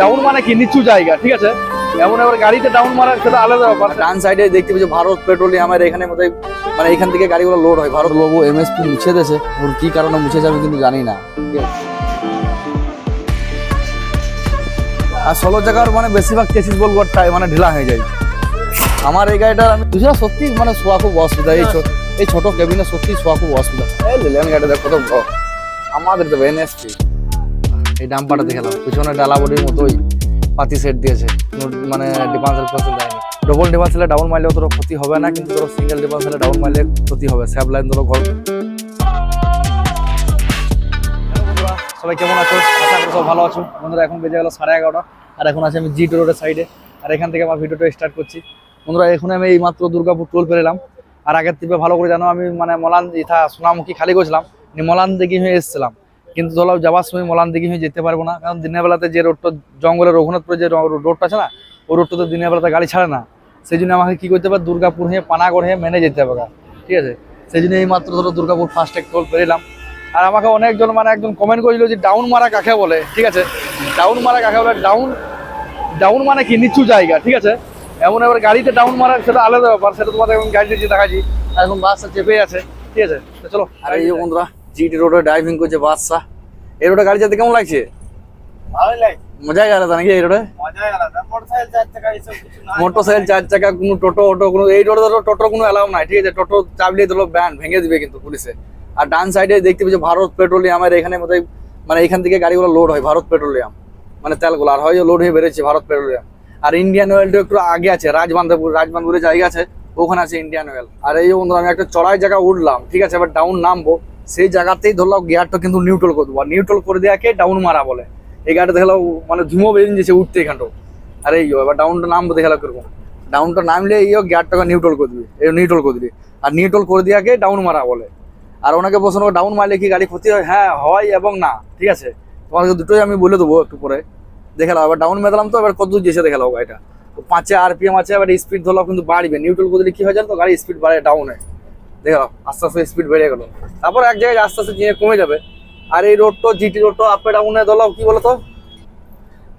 Down মানে কি? নিচু জায়গা, ঠিক আছে? এমন এবার গাড়িতে ডাউন মারা সেটা আলাদা ব্যাপার। ডান সাইডে দেখতে পাচ্ছি ভারত পেট্রোলিয়াম পেট্রোলিয়ামের এখানে মধ্যে মানে এখান থেকে গাড়িগুলো লোড হয়। ভারত বাবু এমএসপি মুছে দিয়েছে। ওর কি কারণে মুছে যাবে কিন্তু জানি না। আর ষোলো জায়গার মানে বেশিরভাগ চেসিস বলব মানে ঢিলা হয়ে যায়। আমার এই গাড়িটা আমি দুশো সত্যি মানে শোয়া খুব অসুবিধা। এই এই ছোট কেবিনে সত্যি শোয়া খুব অসুবিধা। এই লিলেন গাড়িটা কত। আমাদের তো এনএসপি এই ডাম্পারটা দেখালাম। পিছনে ডালা বডির মতোই পাতি সেট দিয়েছে। মানে ডিফারেন্সিয়াল ফসল দেয়নি। ডবল ডিফারেন্সিয়ালে ডাউন মারলে অতটা ক্ষতি হবে না, কিন্তু ধরো সিঙ্গেল ডিফারেন্সিয়ালে ডাউন মারলে ক্ষতি হবে। স্যাব লাইন ধরো ঘর সবাই কেমন আছো? আশা করি সব ভালো আছো। বন্ধুরা, এখন বেজে গেল সাড়ে এগারোটা। আর এখন আছে আমি জি রোডের সাইডে আর এখান থেকে আমার ভিডিওটা স্টার্ট করছি। বন্ধুরা, এখন আমি এই মাত্র দুর্গাপুর টোল পেলাম। আর আগের থেকে ভালো করে জানো, আমি মানে মলান ইথা সোনামুখী খালি গেছিলাম মলান দিঘি হয়ে এসেছিলাম। কিন্তু ধরো যাওয়ার সময় মলান দিঘি হয়ে যেতে পারব না, কারণ দিনের বেলাতে যে রোডটা জঙ্গলের রঘুনাথপুরে যে রোডটা আছে না, ওই রোডটা তো দিনের বেলাতে গাড়ি ছাড়ে না। সেই জন্য আমাকে কী করতে হবে, দুর্গাপুর হয়ে, পানাগড় হয়ে মেনে যেতে হবে ঠিক আছে? সেই জন্য এই মাত্র ধরো দুর্গাপুর ফার্স্ট এক টোল পেলাম আর আমাকে অনেকজন মানে একজন কমেন্ট করেছিল যে ডাউন মারা কাকে বলে? ঠিক আছে? ডাউন মারা কাকে বলে? ডাউন ডাউন মানে কি? নিচু জায়গা, ঠিক আছে? এমন এবার গাড়িতে ডাউন মারা, সেটা আলাদা ব্যাপার, সেটা তোমাদের এখন গাড়িতে যে দেখাচ্ছি। আর এখন বাসটা চেপে আছে, ঠিক আছে? চলো, আর এই বন্ধুরা জিটি রোডে ড্রাইভিং করছে বাসটা এই রোডে গাড়ি যেতে কেমন লাগছে? মজাই আলাদা নাকি এই রোডে মোটরসাইকেল চার চাকা মোটর সাইকেল চার চাকা কোনো টোটো অটো কোনো এই রোডে ধরো টোটোর কোনো অ্যালাউ নাই ঠিক আছে? টোটো চাপলিয়ে ধরো ব্যান ভেঙে দিবে কিন্তু পুলিশে আর ডান সাইডে দেখতে পাচ্ছি ভারত পেট্রোলিয়ামের এখানে মধ্যে মানে এখান থেকে গাড়িগুলো লোড হয় ভারত পেট্রোলিয়াম মানে তেলগুলো আর হয় লোড হয়ে বেরোচ্ছে ভারত পেট্রোলিয়াম আর ইন্ডিয়ান অয়েলটা একটু আগে আছে রাজবান্ধবপুর রাজবান্ধপুরে জায়গা আছে ওখানে আছে ইন্ডিয়ান অয়েল আর এই বন্ধু আমি একটা চড়াই জায়গা উঠলাম ঠিক আছে? এবার ডাউন নামবো। সেই জায়গাতেই ধরলাম গিয়ারটা কিন্তু নিউট্রাল করে দেবো। আর নিউট্রাল করে দেওয়াকে ডাউন মারা বলে। এই গাড়িটা দেখলাম মানে ধুমো বেরিয়ে যাচ্ছে উঠতে এখানটা আরে এই এবার ডাউনটা নামবো দেখাল কীরকম। ডাউনটা নামলে এই গিয়ারটাকে নিউট্রাল করে দিবি। এই নিউট্রাল করে দিবি। আর নিউট্রাল করে দেওয়াকে ডাউন মারা বলে। আর ওনাকে প্রশ্ন ডাউন মারলে কি গাড়ি ক্ষতি হয়? হ্যাঁ হয় এবং না। ঠিক আছে? তোমাকে দুটোই আমি বলে দেবো একটু পরে। দেখে এবার ডাউন মেদালাম তো, এবার কত দূর যেছে দেখে গাড়িটা। তো পাঁচে আরপিএম আছে, এবার স্পিড ধরলাম কিন্তু বাড়বে। নিউট্রাল করে দিলে কি হয় জানো তো গাড়ি স্পিড বাড়ে ডাউনে দেখে, আস্তে আস্তে স্পিড বেড়ে গেল। তারপর এক জায়গায় আস্তে আস্তে গিয়ে কমে যাবে। আর এই রোডটা জিটি রোডটা আপে ডাউনে ধরলাম কি বলতো?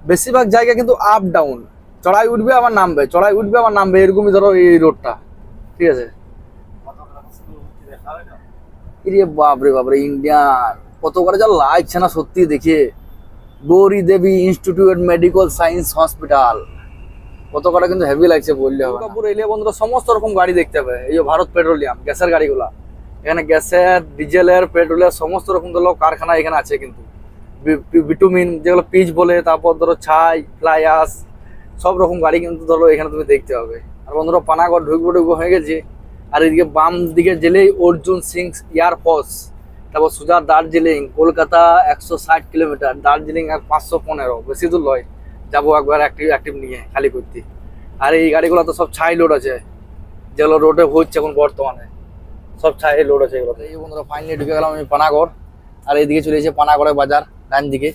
বেশিরভাগ জায়গা কিন্তু আপ ডাউন চড়াই উঠবে, আবার নামবে। চড়াই উঠবে, আবার নামবে, এরকমই ধরো এই রোডটা ঠিক আছে? ইরে বাপরে বাপরে ইন্ডিয়ান কত করে যা লাগছে না সত্যি দেখে। Gauri Devi institute medical science hospital কত করে কিন্তু হেভি লাগছে বললে হবে দুর্গাপুর এলে বন্ধুরা, সমস্ত রকম গাড়ি দেখতে হবে। এই ভারত পেট্রোলিয়াম, গ্যাসের গাড়িগুলা। এখানে গ্যাসের, ডিজেলের পেট্রোলের সমস্ত রকম ধরো কারখানা এখানে আছে কিন্তু। বি- যেগুলো পিচ বলে, তারপর ধরো ছাই ফ্লাইয়াস সব রকম গাড়ি কিন্তু ধরো এখানে তুমি দেখতে হবে। আর বন্ধুরা, পানাগড় ঢুকবো ঢুকবো হয়ে গেছে। আর এদিকে বাম দিকে জেলেই অর্জুন সিং এয়ারফোর্স তারপর সুজা দার্জিলিং, কলকাতা একশো ষাট কিলোমিটার, দার্জিলিং আর পাঁচশো পনেরো, বেশি দূর নয়। যাব একবার অ্যাক্টিভ অ্যাক্টিভ নিয়ে, খালি করতে। আর এই গাড়িগুলো তো সব ছাই লোড আছে। যেগুলো রোডে হচ্ছে এখন বর্তমানে। সব ছাই লোড আছে এগুলো এই বন্ধুরা ফাইনালি ঢুকে গেলাম আমি পানাগড়। আর এইদিকে চলে এসেছে পানাগড়ের বাজার, ডান দিকে।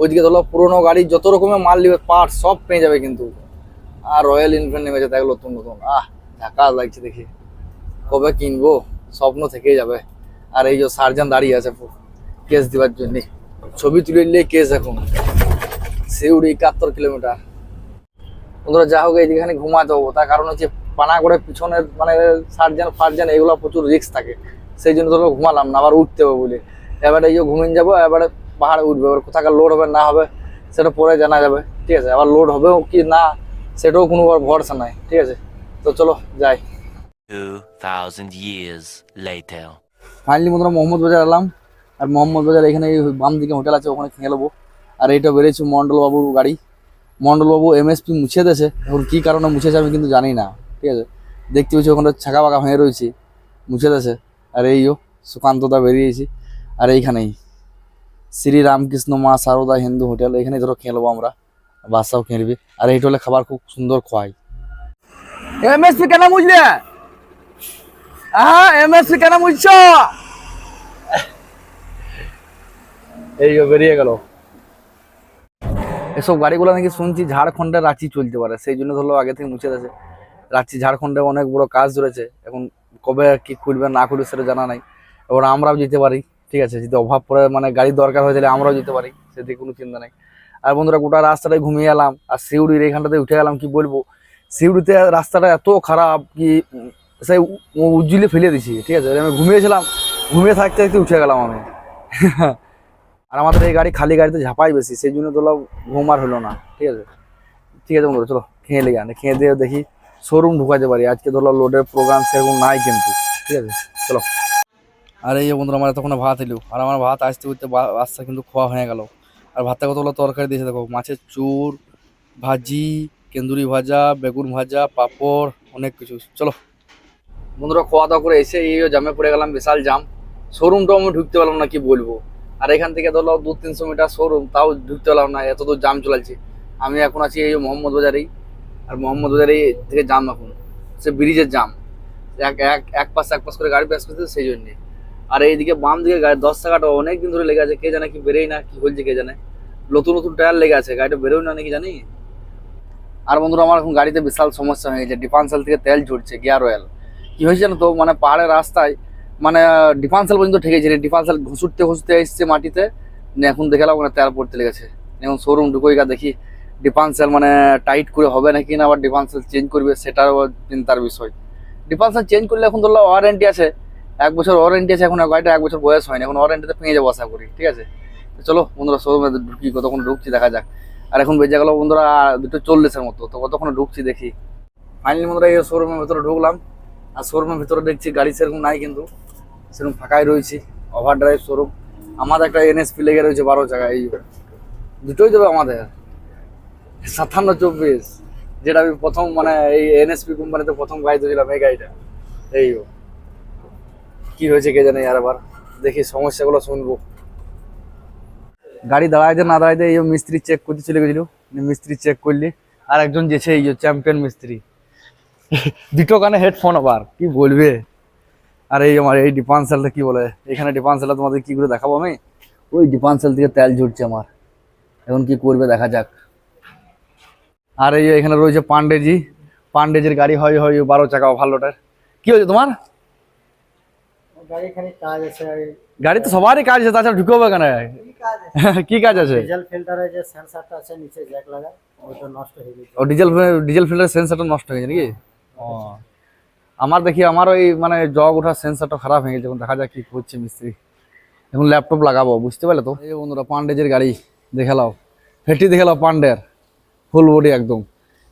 ওইদিকে ধরো পুরোনো গাড়ির যত রকমের মাল নিবে পার্ট সব পেয়ে যাবে কিন্তু। আর রয়্যাল এনফিল্ড নেমেছে দেখল নতুন নতুন। আহ ঢাকা লাগছে দেখি। কবে কিনবো? স্বপ্ন থেকেই যাবে। আর এই যে সার্জন দাঁড়িয়ে আছে কেস দেওয়ার জন্যে। ছবি তুলে নিলে কেস এখন। সিউড়ি একাত্তর কিলোমিটার। বন্ধুরা যা হোক এইখানে ঘুমাতে হব। তার কারণ হচ্ছে পানাগড়ের পিছনের মানে সার্জন ফার্জন এগুলো প্রচুর রিস্ক থাকে। সেই জন্য ধরো ঘুমালাম না আবার উঠতে হবে বলে। এবারে এই যে ঘুমিয়ে যাব এবারে পাহাড়ে উঠবে। এবার কোথাকার লোড হবে না হবে সেটা পরে জানা যাবে। ঠিক আছে আবার লোড হবেও কি না সেটাও কোনো ভরসা নাই। ঠিক আছে তো চলো যাই। 2,000 years later. ফাইনালি বন্ধুরা মোহাম্মদ বাজার এলাম। আর মোহাম্মদ বাজার এখানে বাম দিকে হোটেল আছে ওখানে খেয়ে নেব। আর এইটা বেরিয়েছে মন্ডল বাবুর গাড়ি মন্ডল বাবু এমএসপি মুছে দিয়েছে এখন কী কারণে মুছেছে আমি কিন্তু জানি না ঠিক আছে? দেখতে পাচ্ছি ওখানে ছাকা বাঁকা হয়ে রয়েছে মুছে দিয়েছে আর এইও সুকান্তদা বেরিয়েছি। আর এইখানেই শ্রী রামকৃষ্ণ মা সারদা হিন্দু হোটেল এখানে ধরো খেলব আমরা বাসাও খেয়ে নিবি আর এই হোটেলে খাবার খুব সুন্দর খোয়াই। এমএসপি কেন মুছলে? হ্যাঁ এমএসপি কেন মুছছ? এই বেরিয়ে গেল। এসব গাড়িগুলো নাকি শুনছি ঝাড়খণ্ডে রাঁচি চলতে পারে, সেই জন্য ধরলো আগে থেকে মুছে দিয়েছে রাঁচি, ঝাড়খণ্ডে অনেক বড় কাজ ধরেছে, এখন কবে কি খুলবে না খুলবে সেটা জানা নাই। এবার আমরাও যেতে পারি, ঠিক আছে? যদি অভাব পড়ে মানে গাড়ির দরকার হয়ে গেলে আমরাও যেতে পারি, সেদিকে কোনো চিন্তা নাই। আর বন্ধুরা, গোটা রাস্তাটায় ঘুমিয়ে এলাম, আর সিউড়ির এখানটাতে উঠে গেলাম, কি বলব? সিউড়িতে রাস্তাটা এত খারাপ কি সেই উজ্জ্বলে ফেলে দিছি ঠিক আছে? আমি ঘুমিয়েছিলাম, ঘুমিয়ে থাকতে থাকতে উঠে গেলাম আমি। আর আমাদের এই গাড়ি খালি গাড়িতে ঝাঁপাই বেশি, সেই জন্য তো ঘুম আর হলো না, ঠিক আছে? ঠিক আছে বন্ধুরা, চলো, খেয়ে লেগে আনে খেয়ে দিয়ে দেখি শোরুম ঢুকাতে পারি। আজকে ধরো লোডের প্রোগ্রাম সেরকম নাই কিন্তু, ঠিক আছে? চলো। আর এই বন্ধুরা, আমার এতক্ষণে ভাত এলো, আর আমার ভাত আসতে উঠতে বাচ্চা কিন্তু খাওয়া হয়ে গেল। আর ভাতটা কতগুলো তরকারি দিয়েছে দেখো, মাছের চুর, ভাজি, কেন্দুরি ভাজা, বেগুন ভাজা, পাপড়, অনেক কিছু। চলো। বন্ধুরা, খাওয়া দাওয়া করে এসে এই জামে পড়ে গেলাম, বিশাল জাম। শোরুমটাও আমি ঢুকতে পারলাম না, কি বলব? আর এখান থেকে ধরো দু তিনশো মিটার শোরুম তাও ঢুকতে পারলাম না, এত দূর জাম চলাচ্ছে আমি এখন আছি এই মোহাম্মদ বাজারেই, আর মোহাম্মদ বাজারেই থেকে জাম এখন। সে ব্রিজের জাম এক এক এক পাশ এক পাশ করে গাড়ি পাস করতে সেই জন্যে। আর এইদিকে বাম দিকে গাড়ি, দশ টাকাটা অনেক দিন ধরে লেগে আছে, কে জানে কি বেরোই না, কি হয়েছে কে জানে। নতুন নতুন টায়ার লেগে আছে, গাড়িটা বেরোয় না নাকি জানি? আর বন্ধুরা, আমার এখন গাড়িতে বিশাল সমস্যা হয়ে গেছে। ডিফান্সাল থেকে তেল ঝরছে গিয়ার অয়েল কি হয়েছে জানো তো? মানে পাহাড়ের রাস্তায় মানে ডিফান্সাল পর্যন্ত ঠেকেছে ডিফান্সাল ঘুষুরতে ঘুষুরতে এসছে মাটিতে এখন দেখে লাভ তেল পড়তে লেগেছে। এখন শোরুম ঢুকোই গা দেখি ডিফান্সাল মানে টাইট করে হবে নাকি না, আবার ডিফান্সাল চেঞ্জ করবে সেটার চিন্তার বিষয়। ডিফান্সাল চেঞ্জ করলে এখন ধরলো ওয়ারেন্টি আছে। এক বছর ওয়ারেন্টি আছে, এখন গাড়িটা এক বছর বয়স হয়নি, এখন ওয়ারেন্টিতে পেয়ে যাব আশা করি, ঠিক আছে? চলো বন্ধুরা শোরুমে ঢুকি, কতক্ষণ ঢুকছি দেখা যাক। আর এখন বেজে গেল বন্ধুরা, দুটো চল্লিশের মতো, তো কতক্ষণ ঢুকছি দেখি। ফাইনালি বন্ধুরা, এই শোরুমের ভেতরে ঢুকলাম। আর শোরুমের ভিতরে দেখছি গাড়ি সেরকম নাই কিন্তু। সেরকম ফাঁকাই রয়েছে ওভার ড্রাইভ শোরুম আমাদের একটা এনএসপি লেগে রয়েছে বারো জায়গায়, এই দুটোই দেবে আমাদের। সাতান্ন চব্বিশ, যেটা আমি প্রথম মানে এই এনএসপি কোম্পানিতে প্রথম গাড়ি দিয়েছিলাম এই গাড়িটা। এই কি হয়েছে কে জানে আর আবার, দেখি সমস্যাগুলো শুনব। গাড়ি দাঁড়াইতে না দাঁড়াইতে এই মিস্ত্রি চেক করতে চলে গেছিল মিস্ত্রি চেক করলি, আর একজন যেছে এই চ্যাম্পিয়ন মিস্ত্রি। দুটো কানে হেডফোন আবার, কি বলবে? আর এই আমার এই ডিপান্সেলটা কি বলে? এখানে ডিপান্সেলটা তোমাদের কি করে দেখাবো আমি? ওই ডিপান্সেল থেকে তেল ঝুটছে আমার। এখন কি করবে দেখা যাক। আর এই এখানে রয়েছে পান্ডেজি। পান্ডেজির গাড়ি হয় হয় বারো চাকা ভালোটার কি হয়েছে তোমার? গাড়ি কাজ গাড়ি তো সবারই কাজ আছে তাছাড়া ঢুকে হবে কেন? কি কাজ আছে? ডিজেল ফিল্টারে যে সেন্সরটা আছে নিচে জ্যাক লাগা ওটা নষ্ট হয়ে গেছে। ও ডিজেল ডিজেল ফিল্টার সেন্সারটা নষ্ট হয়ে গেছে নাকি? ও। আমার দেখি, আমার ওই মানে জগ ওঠার সেন্সারটা খারাপ হয়ে গেছে দেখা যাক কি করছে মিস্ত্রি। এখন ল্যাপটপ লাগাবো, বুঝতে পারলে তো? এই বন্ধুরা, পান্ডেজের গাড়ি, দেখে লাও ফেটি দেখে লাও পান্ডের ফুল বডি একদম।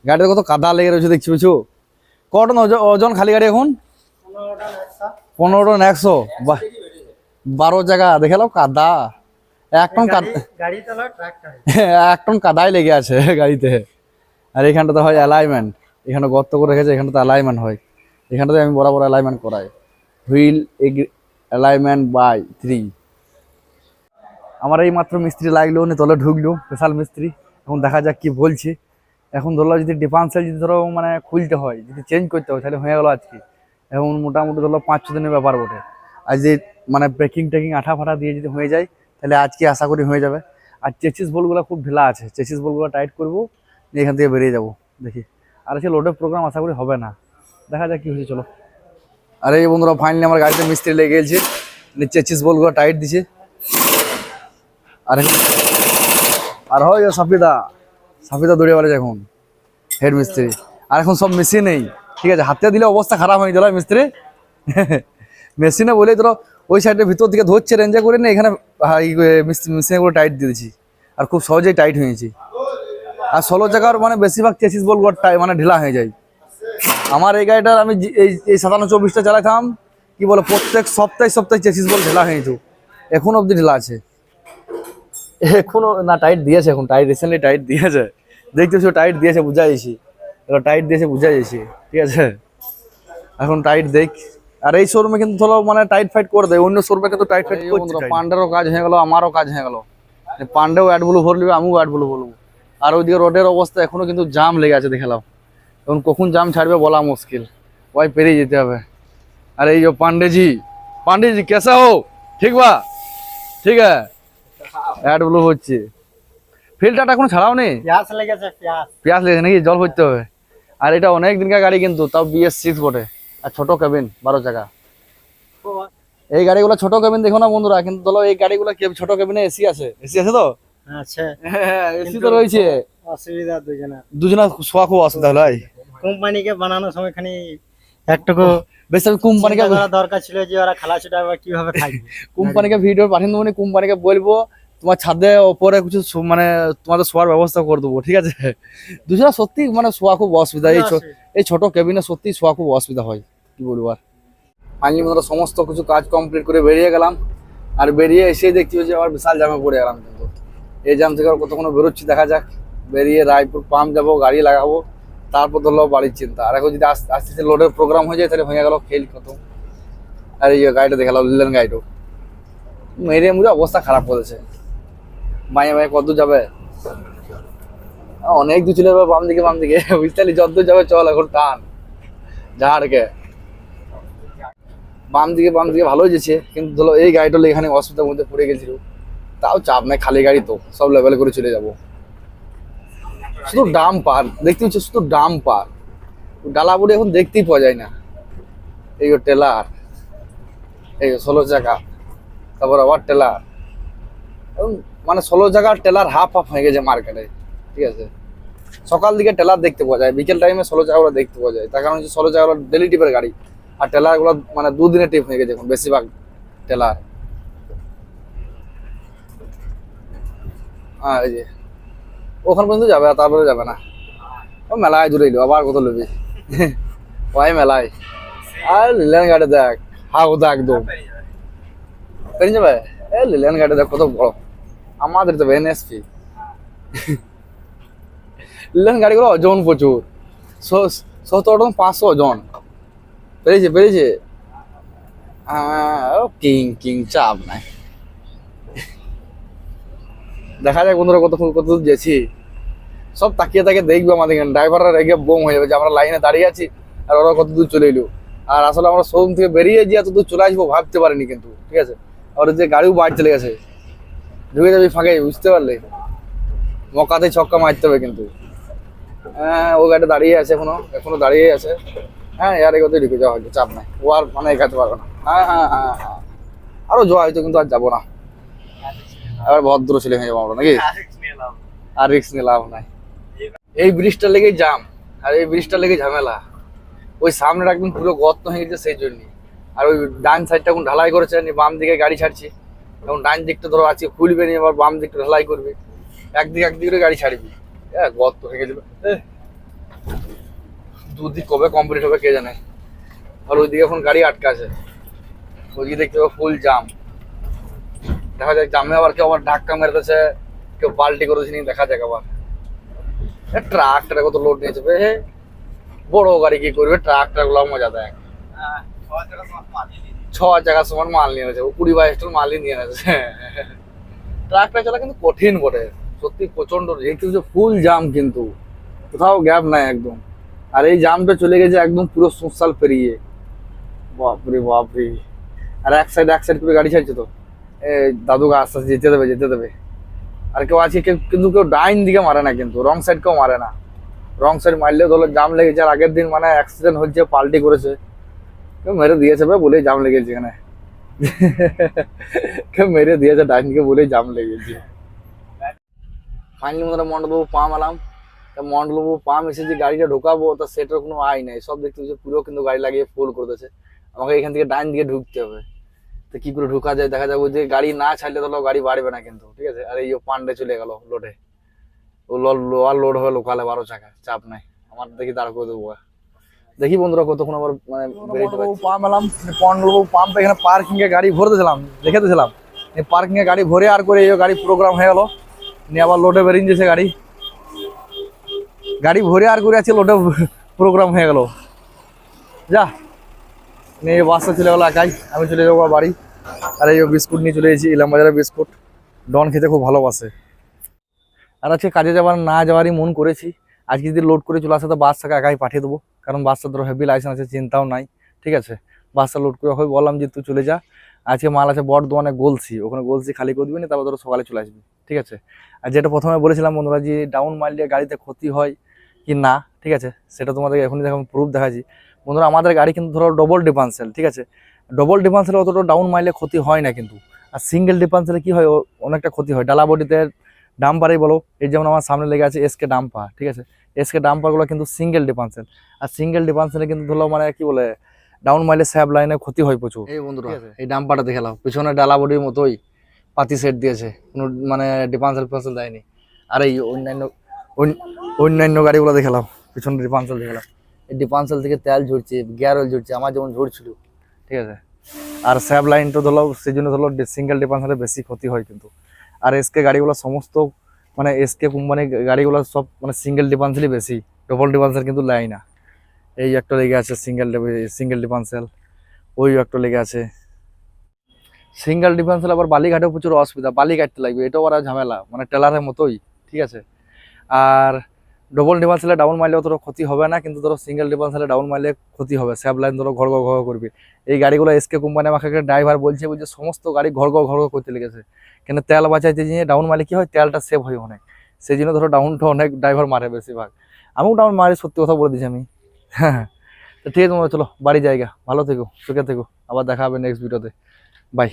গাড়িতে কত কাদা লেগে রয়েছে, দেখছি বুঝছ? কটন ওজন খালি গাড়ি এখন? পনেরো টন একশো বারো জায়গা, দেখে লাও কাদা। এক টন এক টন কাদাই লেগে আছে গাড়িতে। আর এখানটা তো হয় অ্যালাইনমেন্ট এখানে গর্ত করে রেখেছে এখানটা তো অ্যালাইনমেন্ট হয়। এখানটাতে আমি বরাবর অ্যালাইনমেন্ট করাই। হুইল এগ অ্যালাইনমেন্ট বাই থ্রি আমার এই মাত্র মিস্ত্রি লাগল নি তলে ঢুকলো স্পেশাল মিস্ত্রি। এখন দেখা যাক কি বলছে। এখন ধরলো যদি ডিফান্সেল যদি ধরো মানে খুলতে হয়, যদি চেঞ্জ করতে হয়, তাহলে হয়ে গেলো আজকে। এখন মোটামুটি ধরলো পাঁচ ছ দিনের ব্যাপার বটে। আর যে মানে প্যাকিং ট্যাকিং আঠা ফাটা দিয়ে যদি হয়ে যায়, তাহলে আজকে আশা করি হয়ে যাবে। আর চেচিস বলগুলো খুব ঢিলা আছে। চেচিস বলগুলো টাইট করব এখান থেকে বেরিয়ে যাব। দেখি। আর সে লোডের প্রোগ্রাম আশা করি হবে না। দেখা যাক কি হয়েছে, চলো। আরে এই বন্ধুরা ফাইনালি আমার গাড়িতে মিস্ত্রি লেগে গেছে। নিচে চেচিস বলগুলো টাইট দিছে। আর আর হয় সাফিদা। সাফিদা দৌড়ে বেড়েছে এখন হেড মিস্ত্রি আর এখন সব মেশিনেই ঠিক আছে? হাতে দিলে অবস্থা খারাপ হয়ে গেল মিস্ত্রি মেশিনে বলে ধরো, ওই সাইডের ভিতর দিকে ধরছে রেঞ্জে করে নিয়ে এখানে মেশিনে করে টাইট দিয়ে দিচ্ছি আর খুব সহজেই টাইট হয়েছে আর ষোলো জায়গার মানে বেশিরভাগ চেসিস বল মানে ঢিলা হয়ে যায়। আমার এই গাড়িটার আমি এই এই সাতান্ন চব্বিশটা চালাতাম কি বলে প্রত্যেক সপ্তাহে সপ্তাহে চেসিস বল ঢেলা হয়ে এখন অবধি ঢিলা আছে। এখনও না টাইট দিয়েছে এখন। টাইট রিসেন্টলি টাইট দিয়েছে। দেখতেছি টাইট দিয়েছে বুঝা যাইছি এবার টাইট দিয়েছে বুঝা যাইছি ঠিক আছে? এখন টাইট দেখ। আর এই শোরুমে কিন্তু ধরো মানে টাইট ফাইট করে দেয়। অন্য শোরুমে কিন্তু টাইট ফাইট করছে পান্ডারও কাজ হয়ে গেল আমারও কাজ হয়ে গেল। পান্ডেও অ্যাডগুলো ভরলিবে আমিও অ্যাডগুলো বলব আর ওইদিকে রোডের অবস্থা এখনও কিন্তু জাম লেগে আছে দেখে এবং কখন জাম ছাড়বে বলা মুশকিল। ওই পেরিয়ে যেতে হবে। আর এই যে পান্ডেজি পান্ডেজি কেসা হো? ঠিক বা? ঠিক হ্যাঁ? ব্লু হচ্ছে। ফিল্টারটা কোনো ছাড়াও নেই? পিয়াস লেগেছে পিয়াস পিয়াস লেগেছে নাকি? জল ভরতে হবে। আর এটা অনেক দিনকার গাড়ি কিন্তু তাও বিএস সিক্স বটে। আর ছোট কেবিন বারো চাকা। এই গাড়িগুলো ছোট কেবিন দেখো না বন্ধুরা কিন্তু ধরো এই গাড়িগুলো ছোট কেবিনে এসি আছে? এসি আছে তো? আচ্ছা হ্যাঁ, এসি হ্যাঁ, তো রয়েছে। অসুবিধা দুজনা দুজনা শোয়া খুব অসুবিধা হলো কোম্পানিকে বানানোর সময় খানি একটুকু বেশ কোম্পানিকে দরকার ছিল যে ওরা খেলা কীভাবে থাকবে কোম্পানিকে ভিডিও পাঠিয়ে দেবো কোম্পানিকে বলব তোমার ছাদে ওপরে কিছু মানে তোমাদের শোয়ার ব্যবস্থা করে দেবো ঠিক আছে? দুজনা সত্যি মানে শোয়া খুব অসুবিধা। এই এই ছোট কেবিনে সত্যি শোয়া খুব অসুবিধা হয় কি বলব আর? সমস্ত কিছু কাজ কমপ্লিট করে বেরিয়ে গেলাম আর বেরিয়ে এসে দেখছি যে আবার বিশাল জামে পড়ে গেলাম কিন্তু। এই জাম থেকে আর কতক্ষণ বেরোচ্ছি দেখা যাক। বেরিয়ে রায়পুর পাম্প যাব গাড়ি লাগাবো। তারপর ধরলো বাড়ির চিন্তা। আর এখন যদি আস্তে আস্তে লোডের প্রোগ্রাম হয়ে যায়, তাহলে হয়ে গেল খেল কত আর এই গাড়িটা দেখালাম লিলেন গাড়িটা। মেরে মুড়ে অবস্থা খারাপ করেছে। মায়ে মায়ে কত যাবে? অনেক দূর চলে যাবে বাম দিকে বাম দিকে। বুঝতে যত যাবে, চল এখন টান। ঝাড়কে। বাম দিকে বাম দিকে ভালো যেছে কিন্তু ধরো এই গাড়িটা এখানে অসুবিধার মধ্যে পড়ে গেছিল। তাও চাপ নাই, খালি গাড়ি তো। সব লেভেল করে চলে যাব। শুধু ডাম পার দেখতে হচ্ছে শুধু ডাম পার ডালা বডি এখন দেখতেই পাওয়া যায় না। এই টেলার এই ষোলো চাকা তারপর আবার টেলার। মানে ষোলো জায়গার টেলার হাফ হাফ হয়ে গেছে মার্কেটে ঠিক আছে? সকাল দিকে টেলার দেখতে পাওয়া যায় বিকেল টাইমে ষোলো জায়গাগুলো দেখতে পাওয়া যায়। তার কারণ হচ্ছে ষোলো জায়গাগুলো ডেলি টিপের গাড়ি আর টেলারগুলো মানে দুদিনে টিপ হয়ে গেছে এখন বেশিরভাগ টেলার। হ্যাঁ এই যে। ওখান পর্যন্ত যাবে আর তারপরে যাবে না। ও মেলায় দূরে এলো, আবার কত লবি ওই মেলায়। আর লিলেন গাড়ি দেখ হা কোথা একদম। পেরিয়ে যাবে? এ লিলেন গাড়ি দেখ, কত বড়। আমাদের তো এনএসপি লিলেন গাড়িগুলো ওজন প্রচুর। সত্তর টন পাঁচশো ওজন পেরেছে পেরেছে কিং কিং চাপ নাই। দেখা যাক বন্ধুরা কত কত গেছি। সব তাকিয়ে তাকিয়ে দেখবে আমাদের ড্রাইভাররা রেগে বোম হয়ে যাবে যে আমরা লাইনে দাঁড়িয়ে আছি আর ওরা কত দূর চলে এলো। আর আসলে আমরা শোরুম থেকে বেরিয়ে যে এত দূর চলে আসব ভাবতে পারিনি কিন্তু, ঠিক আছে? আর যে গাড়িও বাইরে চলে গেছে। ঢুকে যাবি ফাঁকে, বুঝতে পারলে? মকাতে ছক্কা মারতে হবে কিন্তু। হ্যাঁ ও গাড়িটা দাঁড়িয়ে আছে এখনও এখনও দাঁড়িয়ে আছে। হ্যাঁ এর এগোতে ঢুকে যাওয়া হয়তো চাপ নাই। ও আর মানে এগাতে পারবে না। হ্যাঁ হ্যাঁ হ্যাঁ হ্যাঁ। আরও যাওয়া হয়তো কিন্তু আর যাব না। এবার ভদ্র ছেলে হয়ে যাব আমরা নাকি? আর রিক্স নিয়ে লাভ নাই। এই ব্রিজটা লেগেই জাম আর এই ব্রিজটা লেগে ঝামেলা। ওই সামনেটা একদম পুরো গর্ত হয়ে গেছে সেই জন্য আর ওই ডান সাইডটা এখন ঢালাই করেছে বাম দিকে গাড়ি ছাড়ছি। এখন ডান দিকটা ধরো আজকে খুলবে নিয়ে আবার বাম দিকটা ঢালাই করবে। একদিকে একদিকে করে গাড়ি ছাড়বি। হ্যাঁ গর্ত হয়ে গেছিল দুদিক কবে কমপ্লিট হবে কে জানে? আর ওইদিকে এখন গাড়ি আটকা আছে। ওইদিকে দেখতে পাবো ফুল জাম দেখা যাক জামে আবার কেউ আবার ধাক্কা মেরেছে কেউ পাল্টি করেছে নিয়ে দেখা যাক আবার। ট্রাকটারে কত লোড নিয়ে যাবে হে। বড় গাড়ি কি করবে ট্রাকটারগুলো মজা দেয়। ছ জায়গার সমান মাল নিয়ে এনেছে কুড়ি বাইশ টন মালই নিয়ে এনেছে ট্রাকটা চলা কিন্তু কঠিন বটে। সত্যি প্রচণ্ড যেহেতু যে ফুল জাম কিন্তু। কোথাও গ্যাপ নাই একদম। আর এই জামটা চলে গেছে একদম পুরো সোশ্যাল পেরিয়ে। বাপরে বাপরে। আর এক সাইড এক সাইড করে গাড়ি ছাড়ছে তো। দাদুকে আস্তে আস্তে যেতে দেবে যেতে দেবে। আর কেউ আছে, কেউ কিন্তু কেউ ডাইন দিকে মারে না কিন্তু, রং সাইড কেউ মারে না। রং সাইড মারলে ধরো জাম লেগেছে আর আগের দিন মানে অ্যাক্সিডেন্ট হচ্ছে পাল্টি করেছে। কেউ মেরে দিয়েছে বে বলেই জাম লেগেছে এখানে। কেউ মেরে দিয়েছে, ডাইন দিকে বলেই জাম লেগেছে। ফাইনালি মতো মন্ডলবাবু পাম আলাম তা মন্ডলবাবু পাম এসে যে গাড়িটা ঢোকাবো, তা সেটার কোনো আয় নাই। সব দেখতে পুরো কিন্তু গাড়ি লাগিয়ে ফুল করে দিয়েছে। আমাকে এখান থেকে ডাইন দিকে ঢুকতে হবে। তো কি করে ঢুকা যায়? দেখা যাবে যে গাড়ি না ছাড়লে তাহলে গাড়ি বাড়বে না কিন্তু, ঠিক আছে? আর এই পান্ডে চলে গেল লোডে ও লোয়ার লোড হবে লোকালে বারো চাকা, চাপ নাই। আমার দেখি দাঁড় করে দেবো দেখি বন্ধুরা কতক্ষণ আবার মানে পাম্প এলাম পনেরো পাম্প এখানে পার্কিং এ গাড়ি ভরে দিয়েছিলাম, দেখে দিয়েছিলাম। পার্কিং এ গাড়ি ভরে আর করে এই গাড়ি প্রোগ্রাম হয়ে গেল, নিয়ে আবার লোডে বেরিয়ে যেছে গাড়ি। গাড়ি ভরে আর করে আছে লোডে প্রোগ্রাম হয়ে গেল। যা, নিয়ে বাসটা চলে গেলো একাই, আমি চলে যাব বাড়ি। আর এই বিস্কুট নিয়ে চলে এসেছি ইলাম বাজারের বিস্কুট। ডন খেতে খুব ভালোবাসে। আর আজকে কাজে যাওয়ার না যাওয়ারই মন করেছি। আজকে যদি লোড করে চলে আসে, তো বাসটাকে একাই পাঠিয়ে দেবো। কারণ বাসটা ধরো হেভি লাইসেন্স আছে, চিন্তাও নাই। ঠিক আছে? বাসটা লোড করে হয় বললাম যে, তুই চলে যা। আজকে মাল আছে বর্ধমানে গোলসি। ওখানে গোলসি খালি করে দিবি না তারপর ধরো সকালে চলে আসবি। ঠিক আছে? আর যেটা প্রথমে বলেছিলাম বন্ধুরা যে ডাউন মাইল দিয়ে গাড়িতে ক্ষতি হয় কি না, ঠিক আছে? সেটা তোমাদের এখনই দেখো প্রুফ দেখাচ্ছি। বন্ধুরা, আমাদের গাড়ি কিন্তু ধরো ডবল ডিফান্সেল ঠিক আছে? ডবল ডিফান্সেলে অতটা ডাউন মাইলে ক্ষতি হয় না কিন্তু। আর সিঙ্গেল ডিফান্সেলে কি হয়? অনেকটা ক্ষতি হয়। ডালা বডিতে ডাম্পারই বলো এই যেমন আমার সামনে লেগে আছে এসকে ডাম্পার ঠিক আছে? এসকে ডাম্পারগুলো কিন্তু সিঙ্গেল ডিপানসেল আর সিঙ্গেল ডিপানসেলে কিন্তু ধরো মানে কি বলে ডাউন মাইলে স্যাব লাইনে ক্ষতি হয় প্রচুর। এই বন্ধুরা। এই ডাম্পারটা দেখে নাও। পিছনে ডালা বডির মতোই পাতি সেট দিয়েছে। কোনো মানে ডিপান্সেল ফেন্সেল দেয়নি। আর এই অন্যান্য অন্য- অন্যান্য গাড়িগুলো দেখে লাও পিছনে ডিপান্সেল দেখে নাও। এই ডিপান্সেল থেকে তেল ঝরছে গিয়ার ঝরছে আমার যেমন ঝরছিল। ঠিক আছে? আর স্যাব লাইন তো ধরো, সেই জন্য ধরো সিঙ্গেল ডিপানসেলে বেশি ক্ষতি হয় কিন্তু। আর এসকে গাড়িগুলো সমস্ত মানে এসকে কোম্পানি গাড়িগুলো সব মানে সিঙ্গেল ডিপানসেলই বেশি। ডবল ডিপানসেল কিন্তু লেয় না। এই একটা লেগে আছে সিঙ্গেল সিঙ্গেল ডিপানসেল ওই একটা লেগে আছে। সিঙ্গেল ডিফেন্সেল আবার বালিঘাটেও প্রচুর অসুবিধা। বালি কাটতে লাগবে, এটাও আবার ঝামেলা মানে টেলারের মতোই, ঠিক আছে? আর ডবল ডিফেন্সেলে ডাউন মাইলে অতটা ক্ষতি হবে না, কিন্তু ধরো সিঙ্গেল ডিফেন্সেলে ডাউন মাইলে ক্ষতি হবে। স্যাব লাইন ধরো ঘর ঘর করবে। এই গাড়িগুলো এসকে কোম্পানি আমাকে ড্রাইভার বলছে বলছে সমস্ত গাড়ি ঘর ঘর ঘর করতে লেগেছে। কেন তেল বাঁচাইতে যে ডাউন মাইলে কি হয়? তেলটা সেভ হয় অনেক। সেই জন্য ধরো ডাউনটা অনেক ড্রাইভার মারে বেশিরভাগ। আমিও ডাউন মারি, সত্যি কথা বলে দিচ্ছি আমি। হ্যাঁ। তো ঠিক আছে চলো, বাড়ি জায়গা। ভালো থেকো, সুখে থেকো। আবার দেখা হবে নেক্সট ভিডিওতে বাই